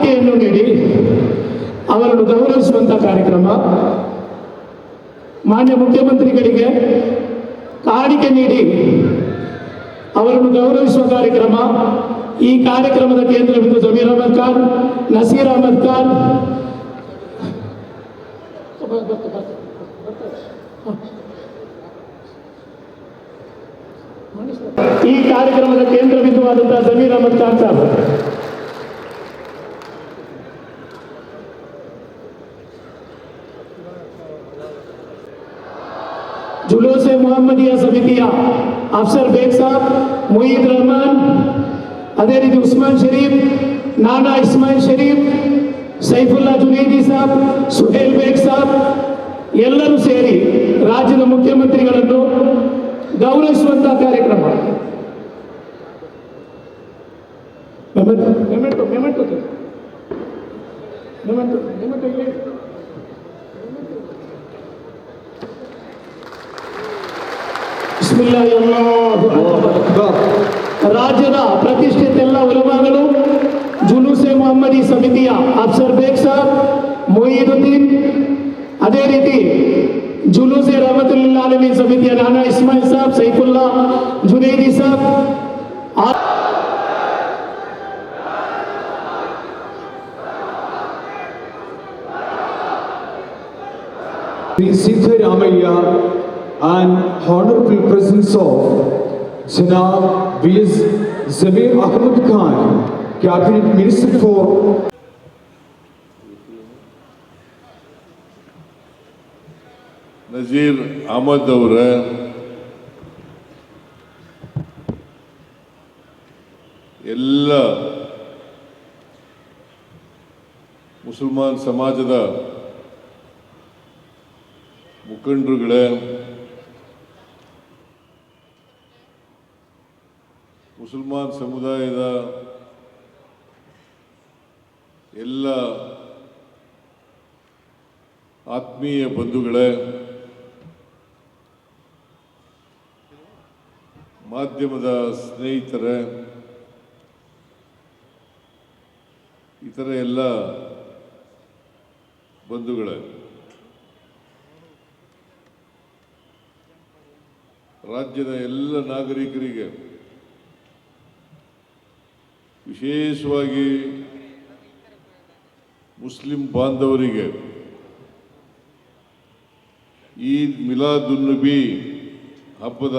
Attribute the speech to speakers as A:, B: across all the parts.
A: ಕಾಣಿಕೆಯನ್ನು ನೀಡಿ, ಅವರನ್ನು ಗೌರವಿಸುವಂತಹ ಕಾರ್ಯಕ್ರಮ. ಮಾನ್ಯ ಮುಖ್ಯಮಂತ್ರಿಗಳಿಗೆ ಕಾಣಿಕೆ ನೀಡಿ, ಅವರನ್ನು ಗೌರವಿಸುವ ಕಾರ್ಯಕ್ರಮ. ಈ ಕಾರ್ಯಕ್ರಮದ ಕೇಂದ್ರ ಬಿಂದು ಜಮೀರ್ ಅಹಮದ್ ಖಾನ್, ನಸೀರ್ ಅಹಮದ್ ಖಾನ್. ಈ ಕಾರ್ಯಕ್ರಮದ ಕೇಂದ್ರ ಬಿಂದುವಾದಂತಹ ಜಮೀರ್ ಅಹಮದ್ ಖಾನ್ ಸಾಹೇಬ್ ಮೊಹಮ್ಮದಿಯ ಸಮಿತಿಯ ಅಫ್ಸರ್ ಬೇಗ್ ಸಾಬ್, ಮೊಯೀದ್ ರಹಮಾನ್, ಅದೇ ರೀತಿ ಉಸ್ಮಾನ್ ಶರೀಫ್, ನಾನಾ ಇಸ್ಮಾಯಿಲ್ ಶರೀಫ್, ಸೈಫುಲ್ಲಾ ಜುನೇದಿ ಸಾಬ್, ಸುಹೇಲ್ ಬೇಗ್ ಸಾಬ್, ಎಲ್ಲರೂ ಸೇರಿ ರಾಜ್ಯದ ಮುಖ್ಯಮಂತ್ರಿಗಳನ್ನು ಗೌರವಿಸುವಂತಹ ಕಾರ್ಯಕ್ರಮ. ಮೆಮೆಂಟೋ. Memento memento memento. ರಾಜ್ಯದ ಪ್ರತಿಷ್ಠಿತ ಎಲ್ಲ ಉಲಮಾಗಳು ಜುಲೂಸೆ ಮೊಹಮ್ಮದಿ ಸಮಿತಿಯ ಅಫ್ಸರ್ ಬೇಗ್ ಸಾಬ್ ಮೊಯೀದುದ್ದೀನ್ ಅದೇ ರೀತಿ ಜುಲೂಸೆ ರಹಮತುಲ್ಲಾ ಅಲಮೀನ್ ಸಮಿತಿಯ ನಾನಾ ಇಸ್ಮಾಯಿಲ್ ಸಾಬ್ ಸೈಫುಲ್ಲಾ ಜುನೈದಿ ಸಾಬ್ ಆ-
B: Siddaramaiah and honorable presence of Janab V.S. Zamir Ahmad Khan, Cabinet Minister for
C: Nazeer Ahmed ಅವರ ಎಲ್ಲ ಮುಸಲ್ಮಾನ್ ಸಮಾಜದ ಮುಖಂಡರುಗಳೇ ಮುಸಲ್ಮಾನ್ ಸಮುದಾಯದ ಎಲ್ಲ ಆತ್ಮೀಯ ಬಂಧುಗಳೇ ಮಾಧ್ಯಮದ ಸ್ನೇಹಿತರೇ ಇತರ ಎಲ್ಲ ಬಂಧುಗಳೇ ರಾಜ್ಯದ ಎಲ್ಲ ನಾಗರಿಕರಿಗೆ ವಿಶೇಷವಾಗಿ ಮುಸ್ಲಿಂ ಬಾಂಧವರಿಗೆ ಈದ್ ಮಿಲಾದುನ್ನಬಿ ಹಬ್ಬದ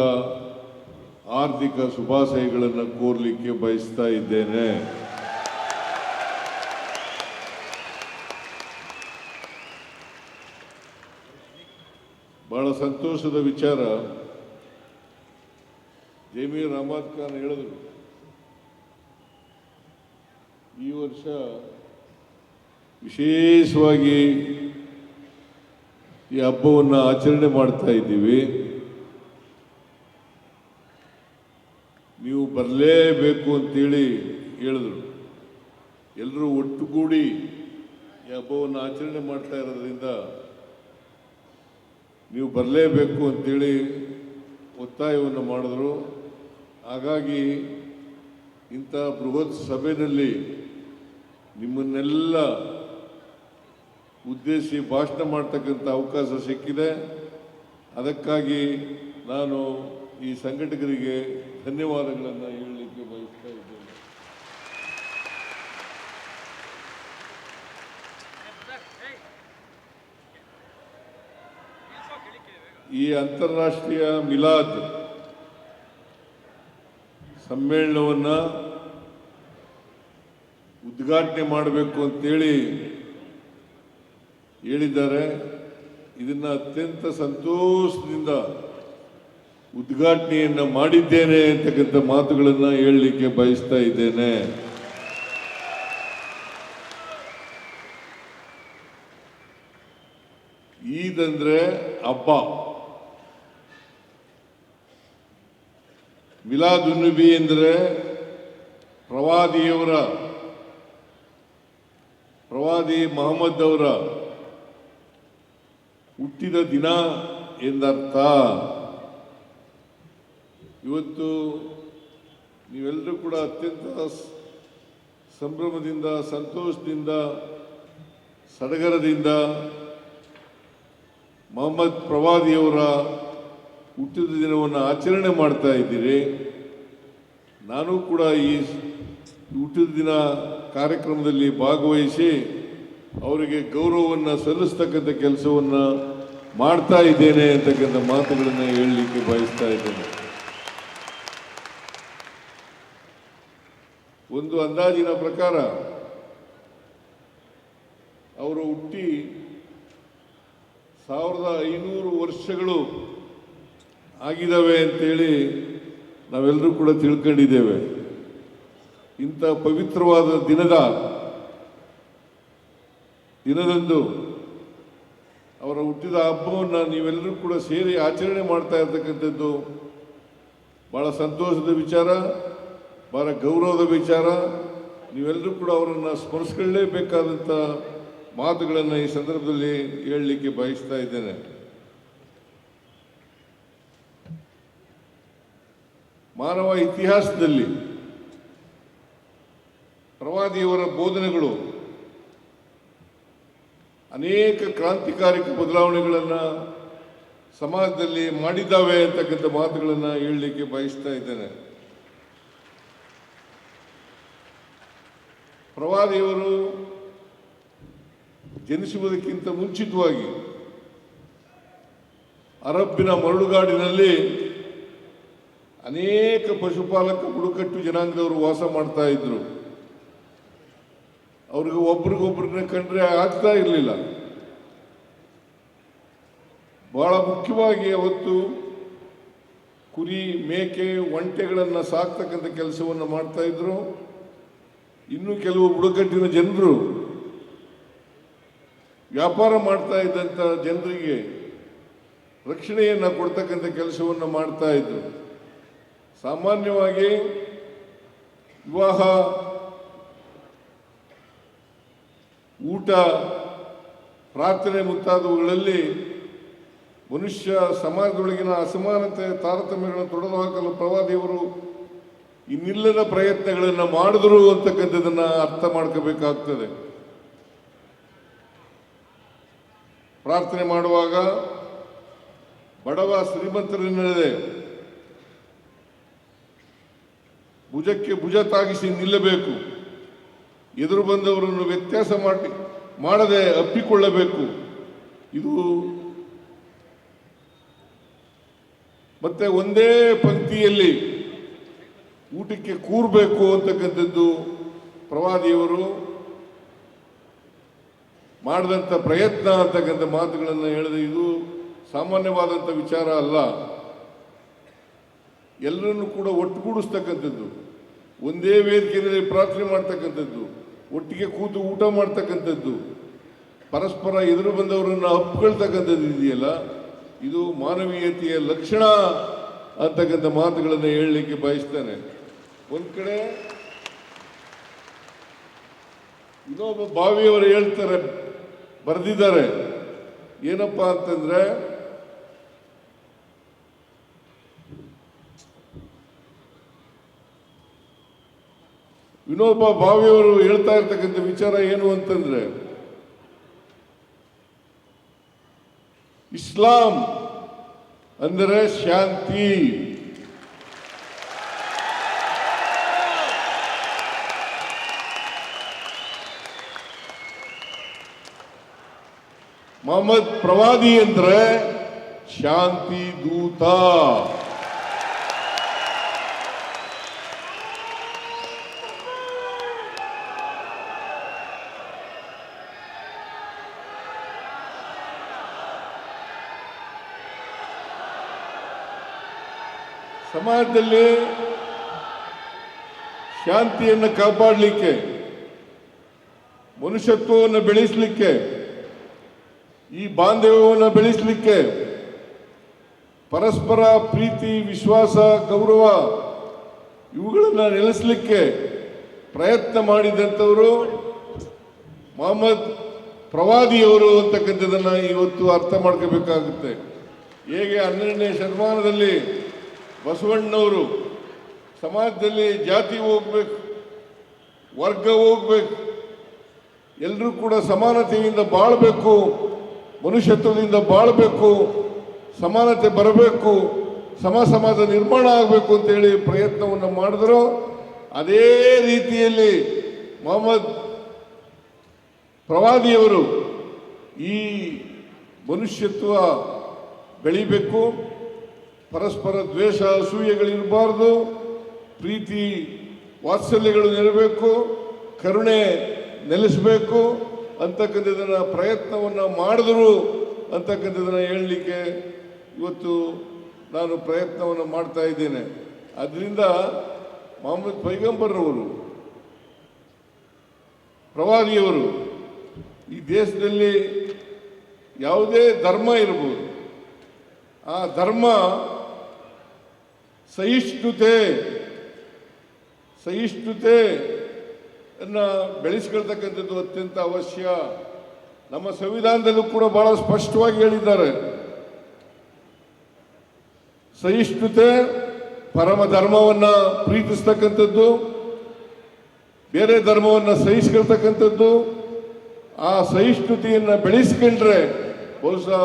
C: ಆರ್ಥಿಕ ಶುಭಾಶಯಗಳನ್ನು ಕೋರಲಿಕ್ಕೆ ಬಯಸ್ತಾ ಇದ್ದೇನೆ. ಬಹಳ ಸಂತೋಷದ ವಿಚಾರ ಜಮೀರ್ ಅಹಮದ್ ಖಾನ್ ಹೇಳಿದ್ರು. ಈ ವರ್ಷ ವಿಶೇಷವಾಗಿ ಈ ಹಬ್ಬವನ್ನು ಆಚರಣೆ ಮಾಡ್ತಾ ಇದ್ದೀವಿ. ನೀವು ಬರಲೇಬೇಕು ಅಂತೇಳಿ ಹೇಳಿದ್ರು. ಎಲ್ಲರೂ ಒಟ್ಟುಗೂಡಿ ಈ ಹಬ್ಬವನ್ನು ಆಚರಣೆ ಮಾಡ್ತಾ ಇರೋದ್ರಿಂದ ನೀವು ಬರಲೇಬೇಕು ಅಂತೇಳಿ ಒತ್ತಾಯವನ್ನು ಮಾಡಿದ್ರು. ಹಾಗಾಗಿ ಇಂಥ ಬೃಹತ್ ಸಭೆಯಲ್ಲಿ ನಿಮ್ಮನ್ನೆಲ್ಲ ಉದ್ದೇಶಿ ಭಾಷಣ ಮಾಡ್ತಕ್ಕಂಥ ಅವಕಾಶ ಸಿಕ್ಕಿದೆ. ಅದಕ್ಕಾಗಿ ನಾನು ಈ ಸಂಘಟಕರಿಗೆ ಧನ್ಯವಾದಗಳನ್ನು ಹೇಳಲಿಕ್ಕೆ ಬಯಸ್ತಾ ಇದ್ದೇನೆ. ಈ ಅಂತಾರಾಷ್ಟ್ರೀಯ ಮಿಲಾದ್ ಸಮ್ಮೇಳನವನ್ನು ಉದ್ಘಾಟನೆ ಮಾಡಬೇಕು ಅಂತೇಳಿ ಹೇಳಿದ್ದಾರೆ. ಇದನ್ನು ಅತ್ಯಂತ ಸಂತೋಷದಿಂದ ಉದ್ಘಾಟನೆಯನ್ನು ಮಾಡಿದ್ದೇನೆ ಅಂತಕ್ಕಂಥ ಮಾತುಗಳನ್ನು ಹೇಳಲಿಕ್ಕೆ ಬಯಸ್ತಾ ಇದ್ದೇನೆ. ಈದಂದ್ರೆ ಹಬ್ಬ. ಮಿಲಾದುನ್ನಬಿ ಎಂದರೆ ಪ್ರವಾದಿಯವರ ಪ್ರವಾದಿ ಮೊಹಮ್ಮದ್ ಅವರ ಹುಟ್ಟಿದ ದಿನ ಎಂದರ್ಥ. ಇವತ್ತು ನೀವೆಲ್ಲರೂ ಕೂಡ ಅತ್ಯಂತ ಸಂಭ್ರಮದಿಂದ, ಸಂತೋಷದಿಂದ, ಸಡಗರದಿಂದ ಮೊಹಮ್ಮದ್ ಪ್ರವಾದಿಯವರ ಹುಟ್ಟಿದ ದಿನವನ್ನು ಆಚರಣೆ ಮಾಡ್ತಾ ಇದ್ದೀರಿ. ನಾನು ಕೂಡ ಈ ಹುಟ್ಟಿದ ದಿನ ಕಾರ್ಯಕ್ರಮದಲ್ಲಿ ಭಾಗವಹಿಸಿ ಅವರಿಗೆ ಗೌರವವನ್ನು ಸಲ್ಲಿಸ್ತಕ್ಕಂಥ ಕೆಲಸವನ್ನು ಮಾಡ್ತಾ ಇದ್ದೇನೆ ಅಂತಕ್ಕಂಥ ಮಾತುಗಳನ್ನು ಹೇಳಲಿಕ್ಕೆ ಬಯಸ್ತಾ ಇದ್ದೇನೆ. ಒಂದು ಅಂದಾಜಿನ ಪ್ರಕಾರ ಅವರು ಹುಟ್ಟಿ ಸಾವಿರದ ಐನೂರು ವರ್ಷಗಳು ಆಗಿದ್ದಾವೆ ಅಂತೇಳಿ ನಾವೆಲ್ಲರೂ ಕೂಡ ತಿಳ್ಕೊಂಡಿದ್ದೇವೆ. ಇಂಥ ಪವಿತ್ರವಾದ ದಿನದ ದಿನದಂದು ಅವರ ಹುಟ್ಟಿದ ಹಬ್ಬವನ್ನು ನೀವೆಲ್ಲರೂ ಕೂಡ ಸೇರಿ ಆಚರಣೆ ಮಾಡ್ತಾ ಇರ್ತಕ್ಕಂಥದ್ದು ಬಹಳ ಸಂತೋಷದ ವಿಚಾರ, ಬಹಳ ಗೌರವದ ವಿಚಾರ. ನೀವೆಲ್ಲರೂ ಕೂಡ ಅವರನ್ನು ಸ್ಮರಿಸ್ಕೊಳ್ಳೇಬೇಕಾದಂಥ ಮಾತುಗಳನ್ನು ಈ ಸಂದರ್ಭದಲ್ಲಿ ಹೇಳಲಿಕ್ಕೆ ಬಯಸ್ತಾ ಇದ್ದೇನೆ. ಮಾನವ ಇತಿಹಾಸದಲ್ಲಿ ಪ್ರವಾದಿಯವರ ಬೋಧನೆಗಳು ಅನೇಕ ಕ್ರಾಂತಿಕಾರಿಕ ಬದಲಾವಣೆಗಳನ್ನು ಸಮಾಜದಲ್ಲಿ ಮಾಡಿದ್ದಾವೆ ಅಂತಕ್ಕಂಥ ಮಾತುಗಳನ್ನು ಹೇಳಲಿಕ್ಕೆ ಬಯಸ್ತಾ ಇದ್ದೇನೆ. ಪ್ರವಾದಿಯವರು ಜನಿಸುವುದಕ್ಕಿಂತ ಮುಂಚಿತವಾಗಿ ಅರಬ್ಬಿನ ಮರಳುಗಾಡಿನಲ್ಲಿ ಅನೇಕ ಪಶುಪಾಲಕ ಬುಡಕಟ್ಟು ಜನಾಂಗದವರು ವಾಸ ಮಾಡ್ತಾ ಇದ್ರು. ಅವ್ರಿಗೆ ಒಬ್ರಿಗೊಬ್ರನ್ನ ಕಂಡ್ರೆ ಆಗ್ತಾ ಇರಲಿಲ್ಲ. ಬಹಳ ಮುಖ್ಯವಾಗಿ ಅವತ್ತು ಕುರಿ, ಮೇಕೆ, ಒಂಟೆಗಳನ್ನು ಸಾಕ್ತಕ್ಕಂಥ ಕೆಲಸವನ್ನು ಮಾಡ್ತಾ ಇದ್ರು. ಇನ್ನು ಕೆಲವು ಬುಡಕಟ್ಟಿನ ಜನರು ವ್ಯಾಪಾರ ಮಾಡ್ತಾ ಇದ್ದಂಥ ಜನರಿಗೆ ರಕ್ಷಣೆಯನ್ನು ಕೊಡ್ತಕ್ಕಂಥ ಕೆಲಸವನ್ನು ಮಾಡ್ತಾ ಇದ್ರು. ಸಾಮಾನ್ಯವಾಗಿ ವಿವಾಹ ಊಟ ಪ್ರಾರ್ಥನೆ ಮುಂತಾದವುಗಳಲ್ಲಿ ಮನುಷ್ಯ ಸಮಾಜದೊಳಗಿನ ಅಸಮಾನತೆ, ತಾರತಮ್ಯಗಳನ್ನು ತೊಡೆದು ಹಾಕಲು ಪ್ರವಾದಿಯವರು ಇನ್ನಿಲ್ಲದ ಪ್ರಯತ್ನಗಳನ್ನು ಮಾಡಿದ್ರು ಅಂತಕ್ಕಂಥದ್ದನ್ನು ಅರ್ಥ ಮಾಡ್ಕೋಬೇಕಾಗ್ತದೆ. ಪ್ರಾರ್ಥನೆ ಮಾಡುವಾಗ ಬಡವ ಶ್ರೀಮಂತರೆನ್ನದೆ ಭುಜಕ್ಕೆ ಭುಜ ತಾಗಿಸಿ ನಿಲ್ಲಬೇಕು. ಎದುರು ಬಂದವರನ್ನು ವ್ಯತ್ಯಾಸ ಮಾಡಿ. ಮಾಡದೆ ಅಪ್ಪಿಕೊಳ್ಳಬೇಕು. ಇದು ಮತ್ತೆ ಒಂದೇ ಪಂಕ್ತಿಯಲ್ಲಿ ಊಟಕ್ಕೆ ಕೂರಬೇಕು ಅಂತಕ್ಕಂಥದ್ದು ಪ್ರವಾದಿಯವರು ಮಾಡಿದಂಥ ಪ್ರಯತ್ನ ಅಂತಕ್ಕಂಥ ಮಾತುಗಳನ್ನು ಹೇಳಿದ ಇದು ಸಾಮಾನ್ಯವಾದಂಥ ವಿಚಾರ ಅಲ್ಲ. ಎಲ್ಲರನ್ನು ಕೂಡ ಒಟ್ಟುಗೂಡಿಸ್ತಕ್ಕಂಥದ್ದು. ಒಂದೇ ವೇದಿಕೆಯಲ್ಲಿ ಪ್ರಾರ್ಥನೆ ಮಾಡ್ತಕ್ಕಂಥದ್ದು. ಒಟ್ಟಿಗೆ ಕೂತು ಊಟ ಮಾಡ್ತಕ್ಕಂಥದ್ದು. ಪರಸ್ಪರ ಎದುರು ಬಂದವರನ್ನು ಅಪ್ಕೊಳ್ತಕ್ಕಂಥದ್ದು ಇದೆಯಲ್ಲ? ಇದು ಮಾನವೀಯತೆಯ ಲಕ್ಷಣ ಅಂತಕ್ಕಂಥ ಮಾತುಗಳನ್ನು ಹೇಳಲಿಕ್ಕೆ ಬಯಸ್ತೇನೆ. ಒಂದು ಕಡೆ ಇನ್ನೊಬ್ಬ ಬಾವಿಯವರು ಹೇಳ್ತಾರೆ, ಬರೆದಿದ್ದಾರೆ. ಏನಪ್ಪಾ ಅಂತಂದ್ರೆ ವಿನೋಬ ಭಾವಿಯವರು ಹೇಳ್ತಾ ಇರ್ತಕ್ಕಂಥ ವಿಚಾರ ಏನು ಅಂತಂದ್ರೆ, ಇಸ್ಲಾಂ ಅಂದರೆ ಶಾಂತಿ. ಮೊಹಮ್ಮದ್ ಪ್ರವಾದಿ ಅಂದ್ರೆ ಶಾಂತಿ ದೂತ. ಸಮಾಜದಲ್ಲಿ ಶಾಂತಿಯನ್ನು ಕಾಪಾಡಲಿಕ್ಕೆ, ಮನುಷ್ಯತ್ವವನ್ನು ಬೆಳೆಸಲಿಕ್ಕೆ, ಈ ಬಾಂಧವ್ಯವನ್ನು ಬೆಳೆಸಲಿಕ್ಕೆ ಪರಸ್ಪರ ಪ್ರೀತಿ, ವಿಶ್ವಾಸ, ಗೌರವ ಇವುಗಳನ್ನು ನೆಲೆಸಲಿಕ್ಕೆ ಪ್ರಯತ್ನ ಮಾಡಿದಂಥವರು ಮೊಹಮ್ಮದ್ ಪ್ರವಾದಿಯವರು ಅಂತಕ್ಕಂಥದ್ದನ್ನು ಇವತ್ತು ಅರ್ಥ ಮಾಡ್ಕೋಬೇಕಾಗುತ್ತೆ. ಹೇಗೆ ಹನ್ನೆರಡನೇ ಶತಮಾನದಲ್ಲಿ ಬಸವಣ್ಣವರು ಸಮಾಜದಲ್ಲಿ ಜಾತಿ ಹೋಗ್ಬೇಕು, ವರ್ಗ ಹೋಗ್ಬೇಕು ಎಲ್ಲರೂ ಕೂಡ ಸಮಾನತೆಯಿಂದ ಬಾಳಬೇಕು, ಮನುಷ್ಯತ್ವದಿಂದ ಬಾಳಬೇಕು, ಸಮಾನತೆ ಬರಬೇಕು, ಸಮ ಸಮಾಜ ನಿರ್ಮಾಣ ಆಗಬೇಕು ಅಂತೇಳಿ ಪ್ರಯತ್ನವನ್ನು ಮಾಡಿದ್ರು. ಅದೇ ರೀತಿಯಲ್ಲಿ ಮೊಹಮ್ಮದ್ ಪ್ರವಾದಿಯವರು ಈ ಮನುಷ್ಯತ್ವ ಬೆಳಿಬೇಕು. ಪರಸ್ಪರ ದ್ವೇಷ, ಅಸೂಯೆಗಳಿರಬಾರ್ದು. ಪ್ರೀತಿ, ವಾತ್ಸಲ್ಯಗಳು ನೆರಬೇಕು. ಕರುಣೆ ನೆಲೆಸಬೇಕು. ಅಂತಕ್ಕಂಥದ್ದನ್ನು ಪ್ರಯತ್ನವನ್ನು ಮಾಡಿದ್ರು ಅಂತಕ್ಕಂಥದ್ದನ್ನು ಹೇಳಲಿಕ್ಕೆ ಇವತ್ತು ನಾನು ಪ್ರಯತ್ನವನ್ನು ಮಾಡ್ತಾ ಇದ್ದೇನೆ. ಅದರಿಂದ ಮೊಹಮ್ಮದ್ ಪೈಗಂಬರ್ರವರು, ಪ್ರವಾದಿಯವರು, ಈ ದೇಶದಲ್ಲಿ ಯಾವುದೇ ಧರ್ಮ ಇರಬಹುದು ಆ ಧರ್ಮ ಸಹಿಷ್ಣುತೆ ಸಹಿಷ್ಣುತೆ ಅನ್ನ ಬೆಳೆಸ್ಕೊಳ್ತಕ್ಕಂಥದ್ದು ಅತ್ಯಂತ ಅವಶ್ಯ. ನಮ್ಮ ಸಂವಿಧಾನದಲ್ಲೂ ಕೂಡ ಬಹಳ ಸ್ಪಷ್ಟವಾಗಿ ಹೇಳಿದ್ದಾರೆ. ಸಹಿಷ್ಣುತೆ ಪರಮ ಧರ್ಮವನ್ನ ಪ್ರೀತಿಸ್ತಕ್ಕಂಥದ್ದು, ಬೇರೆ ಧರ್ಮವನ್ನು ಸಹಿಸ್ಕೊಳ್ತಕ್ಕಂಥದ್ದು, ಆ ಸಹಿಷ್ಣುತೆಯನ್ನು ಬೆಳೆಸ್ಕೊಂಡ್ರೆ ಬಹುಶಃ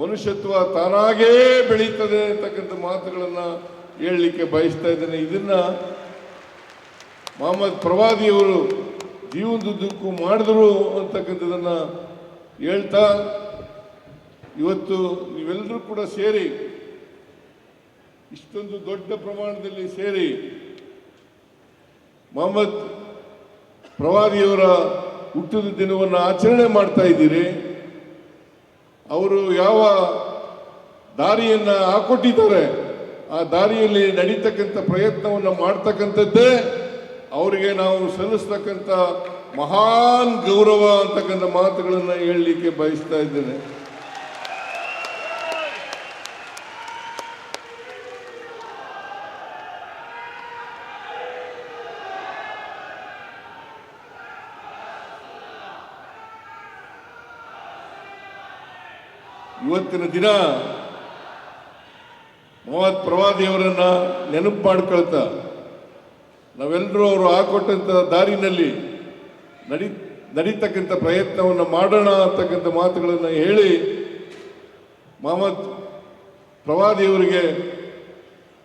C: ಮನುಷ್ಯತ್ವ ತಾನಾಗೇ ಬೆಳೀತದೆ ಅಂತಕ್ಕಂಥ ಮಾತುಗಳನ್ನು ಹೇಳಲಿಕ್ಕೆ ಬಯಸ್ತಾ ಇದ್ದೇನೆ. ಇದನ್ನ ಮೊಹಮ್ಮದ್ ಪ್ರವಾದಿಯವರು ಜೀವನದುದ್ದಕ್ಕೂ ಮಾಡಿದ್ರು ಅಂತಕ್ಕಂಥದ್ದನ್ನು ಹೇಳ್ತಾ ಇವತ್ತು ನೀವೆಲ್ಲರೂ ಕೂಡ ಸೇರಿ, ಇಷ್ಟೊಂದು ದೊಡ್ಡ ಪ್ರಮಾಣದಲ್ಲಿ ಸೇರಿ ಮೊಹಮ್ಮದ್ ಪ್ರವಾದಿಯವರ ಹುಟ್ಟಿದ ದಿನವನ್ನು ಆಚರಣೆ ಮಾಡ್ತಾ ಇದ್ದೀರಿ. ಅವರು ಯಾವ ದಾರಿಯನ್ನ ಹಾಕೊಟ್ಟಿದ್ದಾರೆ? ಆ ದಾರಿಯಲ್ಲಿ ನಡೀತಕ್ಕಂಥ ಪ್ರಯತ್ನವನ್ನು ಮಾಡ್ತಕ್ಕಂಥದ್ದೇ ಅವರಿಗೆ ನಾವು ಸಲ್ಲಿಸ್ತಕ್ಕಂಥ ಮಹಾನ್ ಗೌರವ ಅಂತಕ್ಕಂಥ ಮಾತುಗಳನ್ನು ಹೇಳಲಿಕ್ಕೆ ಬಯಸ್ತಾ ಇದ್ದೇನೆ. ಇವತ್ತಿನ ದಿನ ಮೊಹಮ್ಮದ್ ಪ್ರವಾದಿಯವರನ್ನ ನೆನಪು ಮಾಡ್ಕೊಳ್ತಾ ನಾವೆಲ್ಲರೂ ಅವರು ಹಾಕೊಟ್ಟಂಥ ದಾರಿನಲ್ಲಿ ನಡಿ, ನಡೀತಕ್ಕಂಥ ಪ್ರಯತ್ನವನ್ನು ಮಾಡೋಣ ಅಂತಕ್ಕಂಥ ಮಾತುಗಳನ್ನು ಹೇಳಿ ಮೊಹಮ್ಮದ್ ಪ್ರವಾದಿಯವರಿಗೆ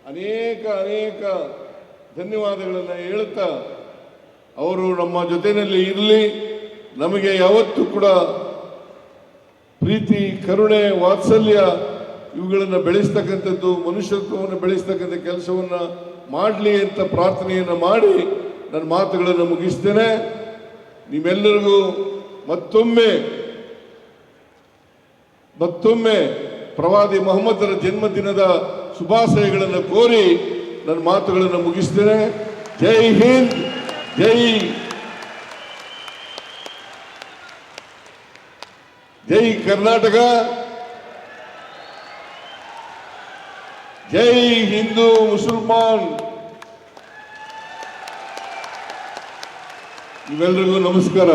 C: ಅನೇಕ ಅನೇಕ ಧನ್ಯವಾದಗಳನ್ನು ಹೇಳುತ್ತಾ, ಅವರು ನಮ್ಮ ಜೊತೆಯಲ್ಲಿ ಇರಲಿ, ನಮಗೆ ಯಾವತ್ತೂ ಕೂಡ ಪ್ರೀತಿ, ಕರುಣೆ, ವಾತ್ಸಲ್ಯ ಇವುಗಳನ್ನು ಬೆಳೆಸ್ತಕ್ಕಂಥದ್ದು, ಮನುಷ್ಯತ್ವವನ್ನು ಬೆಳೆಸ್ತಕ್ಕಂಥ ಕೆಲಸವನ್ನು ಮಾಡಲಿ ಅಂತ ಪ್ರಾರ್ಥನೆಯನ್ನು ಮಾಡಿ ನನ್ನ ಮಾತುಗಳನ್ನು ಮುಗಿಸ್ತೇನೆ. ನಿಮ್ಮೆಲ್ಲರಿಗೂ ಮತ್ತೊಮ್ಮೆ ಮತ್ತೊಮ್ಮೆ ಪ್ರವಾದಿ ಮೊಹಮ್ಮದರ ಜನ್ಮದಿನದ ಶುಭಾಶಯಗಳನ್ನು ಕೋರಿ ನನ್ನ ಮಾತುಗಳನ್ನು ಮುಗಿಸ್ತೇನೆ. ಜೈ ಹಿಂದ್, ಜೈ ಜೈ ಕರ್ನಾಟಕ. ಜೈ ಹಿಂದೂ ಮುಸಲ್ಮಾನ್. ಇವೆಲ್ಲರಿಗೂ ನಮಸ್ಕಾರ.